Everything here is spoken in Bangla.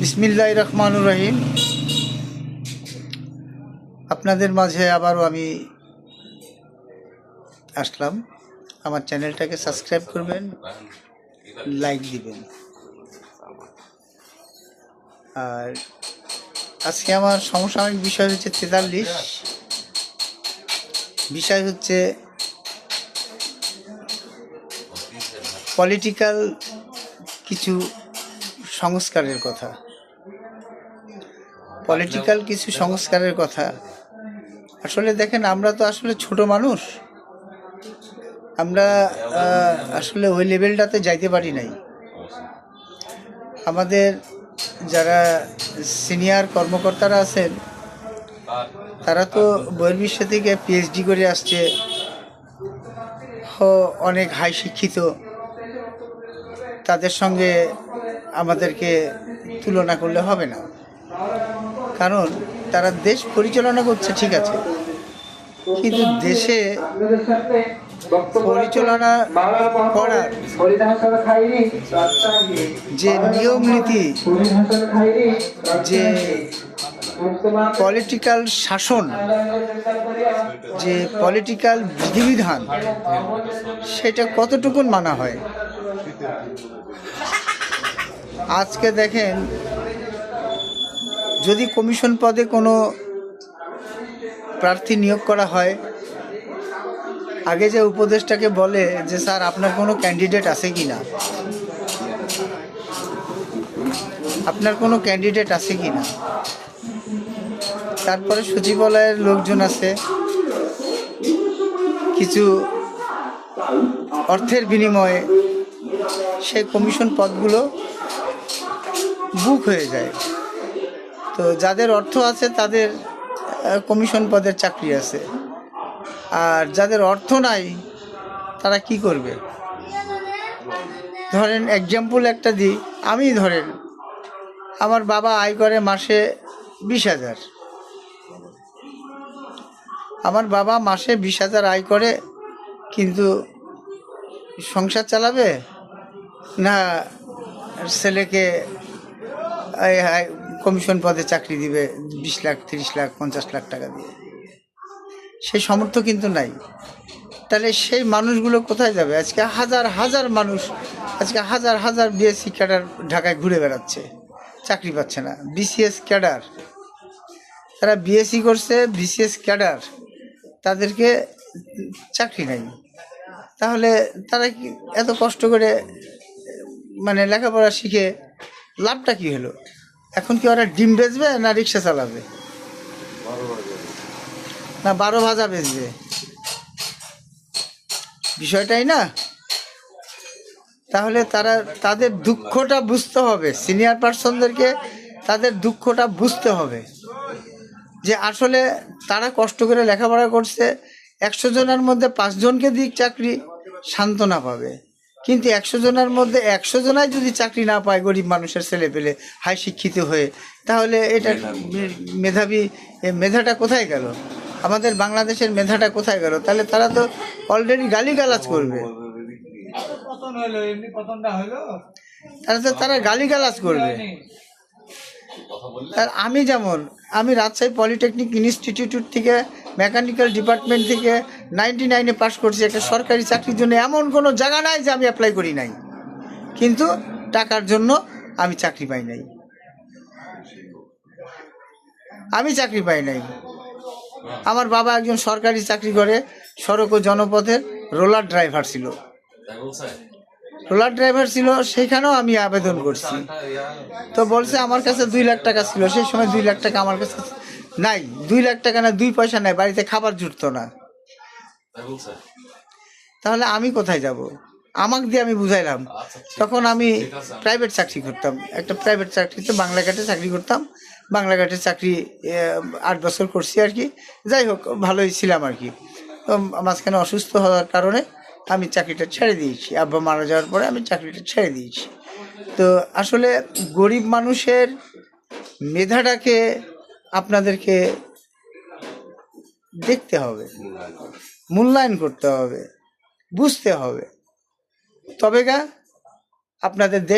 বিসমিল্লাহ রহমানুর রহিম। আপনাদের মাঝে আবারও আমি আসলাম। আমার চ্যানেলটাকে সাবস্ক্রাইব করবেন, লাইক দিবেন। আর আজকে আমার সমসাময়িক বিষয় হচ্ছে তেতাল্লিশ। বিষয় হচ্ছে পলিটিক্যাল কিছু সংস্কারের কথা। পলিটিক্যাল কিছু সংস্কারের কথা। আসলে দেখেন আমরা তো আসলে ছোট মানুষ। আমরা আসলে ওই লেভেলটাতে যাইতে পারি নাই। আমাদের যারা সিনিয়র কর্মকর্তারা আছেন তারা তো বহির্বিশ্ব থেকে পিএইচডি করে আসছে। ও অনেক হাই শিক্ষিত। তাদের সঙ্গে আমাদেরকে তুলনা করলে হবে না। কারণ তারা দেশ পরিচালনা করছে, ঠিক আছে। কিন্তু দেশে পরিচালনা করার যে নিয়ম নীতি, যে পলিটিক্যাল শাসন, যে পলিটিক্যাল বিধিবিধান, সেটা কতটুকুন মানা হয়? আজকে দেখেন যদি কমিশন পদে কোনো প্রার্থী নিয়োগ করা হয়, আগে যে উপদেশটাকে বলে যে, স্যার, আপনার কোনো ক্যান্ডিডেট আছে কি না? আপনার কোনো ক্যান্ডিডেট আছে কি না? তারপরে সচিবালয়ের লোকজন আছে। কিছু অর্থের বিনিময়ে সেই কমিশন পদগুলো বুক হয়ে যায়। তো যাদের অর্থ আছে তাদের কমিশন পদের চাকরি আছে। আর যাদের অর্থ নাই, তারা কি করবে? ধরেন এক্সাম্পল একটা দিই, আমি ধরেন, আমার বাবা আয় করে মাসে বিশ হাজার। আমার বাবা মাসে বিশ হাজার আয় করে, কিন্তু সংসার চালাবে? না, ছেলেকে কমিশন পদে চাকরি দিবে বিশ লাখ, তিরিশ লাখ, পঞ্চাশ লাখ টাকা দিয়ে। সেই সামর্থ্য কিন্তু নাই। তাহলে সেই মানুষগুলো কোথায় যাবে? আজকে হাজার হাজার মানুষ, আজকে হাজার হাজার বিএসসি ক্যাডার ঢাকায় ঘুরে বেড়াচ্ছে। চাকরি পাচ্ছে না। বিসিএস ক্যাডার, তারা বিএসসি করছে বিসিএস ক্যাডার, তাদেরকে চাকরি নাই। তাহলে তারা এত কষ্ট করে মানে লেখাপড়া শিখে লাভটা কি হলো? এখন কি ওরা ডিম বেচবে না রিক্সা চালাবে? না, বারো ভাজা বেচবে। বিষয়টাই না? তাহলে তারা, তাদের দুঃখটা বুঝতে হবে। সিনিয়র পার্সনদেরকে তাদের দুঃখটা বুঝতে হবে। যে আসলে তারা কষ্ট করে লেখাপড়া করছে, একশো জনের মধ্যে পাঁচজনকে দিক চাকরি সান্ত্বনা পাবে। কিন্তু একশো জনের মধ্যে একশো জনাই যদি চাকরি না পায় গরিব মানুষের ছেলে পেলে হাই শিক্ষিত হয়ে তাহলে এটা মেধাবী। মেধাটা কোথায় গেল? আমাদের বাংলাদেশের মেধাটা কোথায় গেল? তাহলে তারা তো অলরেডি গালিগালাজ করবে। তাহলে তো তারা গালিগালাজ করবে। আর আমি যেমন আমি রাজশাহী পলিটেকনিক ইনস্টিটিউট থেকে মেকানিক্যাল ডিপার্টমেন্ট থেকে নাইনটি নাইনে পাশ করছি। একটা সরকারি চাকরির জন্য এমন কোনো জায়গা নাই যে আমি অ্যাপ্লাই করি নাই। কিন্তু টাকার জন্য আমি চাকরি পাই নাই। আমি চাকরি পাই নাই। আমার বাবা একজন সরকারি চাকরি করে, সড়ক ও জনপথের রোলার ড্রাইভার ছিল। রোলার ড্রাইভার ছিল, সেখানেও আমি আবেদন করছি। তো বলছে, আমার কাছে দুই লাখ টাকা ছিল। সেই সময় দুই লাখ টাকা আমার কাছে নাই দুই লাখ টাকা না দুই পয়সা নাই বাড়িতে খাবার জুটতো না। তাহলে আমি কোথায় যাব? আমাকে দিয়ে আমি বুঝাইলাম। তখন আমি প্রাইভেট চাকরি করতাম। একটা প্রাইভেট চাকরিতে বাংলাঘাটে চাকরি করতাম। বাংলাঘাটে চাকরি আট বছর করছি আর কি। যাই হোক ভালোই ছিলাম আর কি। তো মাঝখানে অসুস্থ হওয়ার কারণে আমি চাকরিটা ছেড়ে দিয়েছি। আব্বা মারা যাওয়ার পরে আমি চাকরিটা ছেড়ে দিয়েছি। তো আসলে গরিব মানুষের মেধাটাকে আপনাদেরকে দেখতে হবে মূল্যায়ন করতে হবে বুঝতে হবে। তবে গা আপনাদের